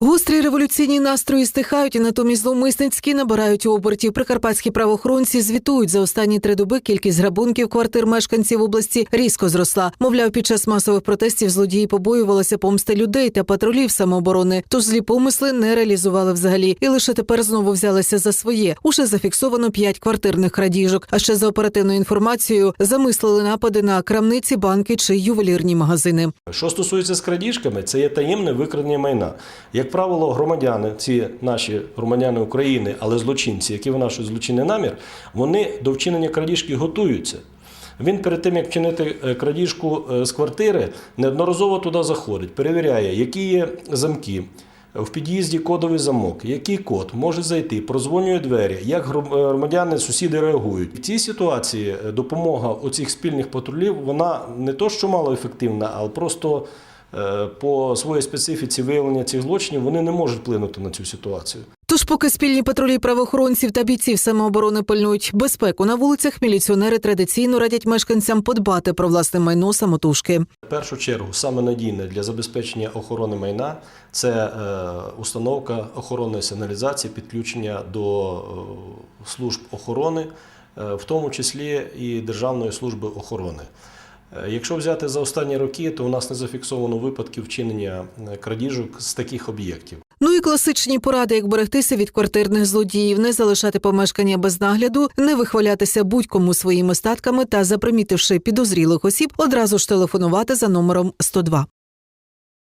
Гострі революційні настрої стихають, і натомість зловмисницькі набирають обертів. Прикарпатські правоохоронці звітують за останні три доби кількість грабунків квартир мешканців області різко зросла. Мовляв, під час масових протестів злодії побоювалися помсти людей та патрулів самооборони. Тож злі помисли не реалізували взагалі, і лише тепер знову взялися за своє. Уже зафіксовано п'ять квартирних крадіжок. А ще за оперативною інформацією замислили напади на крамниці, банки чи ювелірні магазини. Що стосується з крадіжками, це є таємне викрадення майна. Як правило, громадяни, ці наші громадяни України, але злочинці, які винашують злочинний намір, вони до вчинення крадіжки готуються. Він перед тим, як вчинити е, крадіжку е, з квартири, неодноразово туди заходить, перевіряє, які є замки. В під'їзді кодовий замок, який код може зайти, прозвонює двері, як е, громадяни, сусіди реагують. В цій ситуації допомога оцих спільних патрулів вона не то, що мало ефективна, але просто по своїй специфіці виявлення цих злочинів вони не можуть вплинути на цю ситуацію. Тож, поки спільні патрулі правоохоронців та бійців самооборони пильнують безпеку на вулицях, міліціонери традиційно радять мешканцям подбати про власне майно самотужки. В першу чергу саме надійне для забезпечення охорони майна це е, установка охоронної сигналізації, підключення до е, служб охорони, е, в тому числі і Державної служби охорони. Е, Якщо взяти за останні роки, то у нас не зафіксовано випадків вчинення е, крадіжок з таких об'єктів. Ну і класичні поради, як берегтися від квартирних злодіїв, не залишати помешкання без нагляду, не вихвалятися будь-кому своїми статками та, запримітивши підозрілих осіб, одразу ж телефонувати за номером 102.